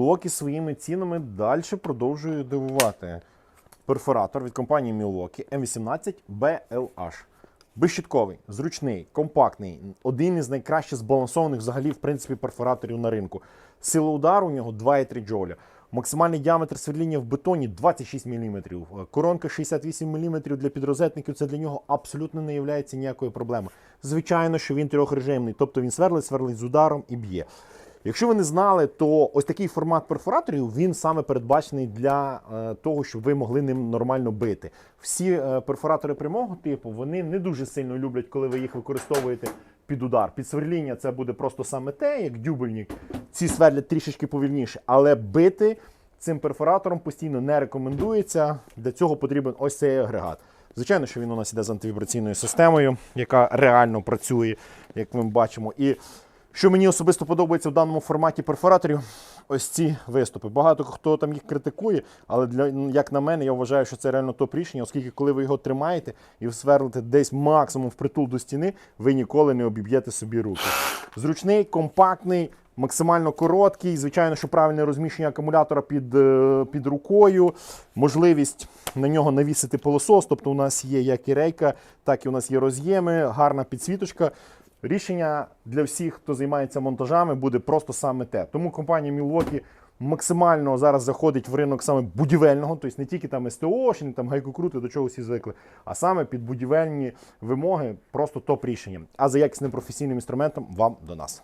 Milwaukee своїми цінами далі продовжує дивувати. Перфоратор від компанії Milwaukee M18 BLH. Безщітковий, зручний, компактний, один із найкраще збалансованих взагалі в принципі перфораторів на ринку. Сила удару у нього 2,3 джоля. Максимальний діаметр сверління в бетоні 26 мм. Коронка 68 мм для підрозетників. Це для нього абсолютно не є ніякою проблемою. Звичайно, що він трьохрежимний, тобто він сверлить, сверлить з ударом і б'є. Якщо ви не знали, то ось такий формат перфораторів він саме передбачений для е, того, щоб ви могли ним нормально бити. Всі е, перфоратори прямого типу вони не дуже сильно люблять, коли ви їх використовуєте під удар. Під сверління це буде просто саме те, як дюбельник. Ці сверлять трішечки повільніше, але бити цим перфоратором постійно не рекомендується. Для цього потрібен ось цей агрегат. Звичайно, що він у нас іде з антивібраційною системою, яка реально працює, як ми бачимо. І що мені особисто подобається в даному форматі перфораторів, ось ці виступи. Багато хто там їх критикує, але для як на мене, я вважаю, що це реально топ рішення, оскільки коли ви його тримаєте і сверлите десь максимум впритул до стіни, ви ніколи не обіб'єте собі руки. Зручний, компактний. Максимально короткий, звичайно, що правильне розміщення акумулятора під, е, під рукою, можливість на нього навісити пилосос. Тобто у нас є як і рейка, так і у нас є роз'єми, гарна підсвіточка. Рішення для всіх, хто займається монтажами, буде просто саме те. Тому компанія Milwaukee максимально зараз заходить в ринок саме будівельного, тобто не тільки там СТО, чи не там гайкокрути, до чого всі звикли, а саме під будівельні вимоги, просто топ рішення. А за якісним професійним інструментом вам до нас.